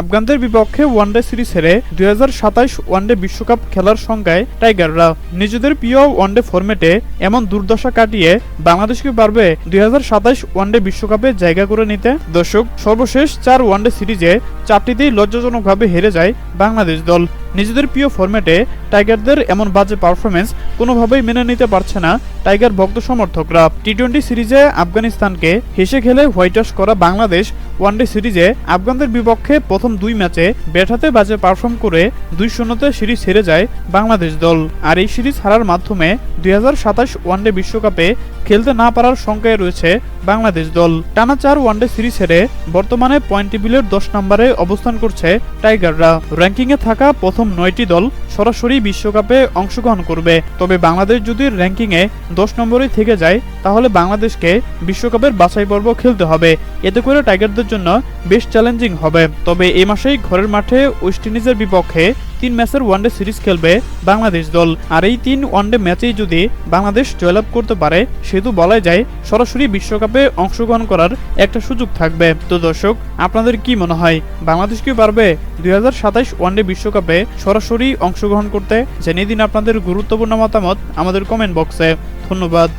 আফগানদের বিপক্ষে one day series হেরে দুই ওয়ানডে বিশ্বকাপ খেলার সংখ্যায় টাইগাররা। নিজেদের প্রিয় ওয়ানডে ফরম্যাটে এমন দুর্দশা কাটিয়ে বাংলাদেশকে পারবে দুই ওয়ানডে বিশ্বকাপে জায়গা করে নিতে। দর্শক, সর্বশেষ চার ওয়ানডে সিরিজে চারটিতেই লজ্জাজনকভাবে হেরে যায় বাংলাদেশ দল। নিজেদের প্রিয় ফরম্যাটে টাইগারদের এমন বাজে পারফরমেন্স কোনোভাবেই মেনে নিতে পারছে না টাইগার ভক্ত সমর্থকরা। টি টোয়েন্টি সিরিজে আফগানিস্তানকে হেসে খেলে হোয়াইট ওয়াশ করা বাংলাদেশ ওয়ানডে সিরিজে আফগানদের বিপক্ষে প্রথম দুই ম্যাচে ব্যাট হাতে বাজে পারফর্ম করে দুই শূন্যতে সিরিজ হেরে যায় বাংলাদেশ দল। আর এই সিরিজ হারার মাধ্যমে দুই হাজার সাতাশ ওয়ানডে বিশ্বকাপে খেলতে না পারার শঙ্কায় রয়েছে বাংলাদেশ দল। টানা চার ওয়ানডে সিরিজ হেরে বর্তমানে পয়েন্ট টেবিলের দশ নম্বরে অবস্থান করছে টাইগাররা। র্যাঙ্কিংয়ে থাকা প্রথম নয়টি দল সরাসরি বিশ্বকাপে অংশগ্রহণ করবে। তবে বাংলাদেশ যদি র্যাঙ্কিংয়ে দশ নম্বরে থেকে যায়, তাহলে বাংলাদেশকে বিশ্বকাপের বাছাই পর্ব খেলতে হবে। এতে করে টাইগারদের জন্য বেশ চ্যালেঞ্জিং হবে। তবে এ মাসেই ঘরের মাঠে ওয়েস্ট ইন্ডিজের বিপক্ষে তিন ম্যাচের ওয়ানডে সিরিজ খেলবে বাংলাদেশ দল। আর এই তিন ওয়ানডে ম্যাচেই যদি বাংলাদেশ জয়লাভ করতে পারে, সেহেতু বলা যায় সরাসরি বিশ্বকাপে অংশগ্রহণ করার একটা সুযোগ থাকবে। তো দর্শক, আপনাদের কি মনে হয়, বাংলাদেশ কি পারবে দুই ওয়ানডে বিশ্বকাপে সরাসরি অংশগ্রহণ করতে? জানিয়ে দিন আপনাদের গুরুত্বপূর্ণ মতামত আমাদের কমেন্ট বক্সে। ধন্যবাদ।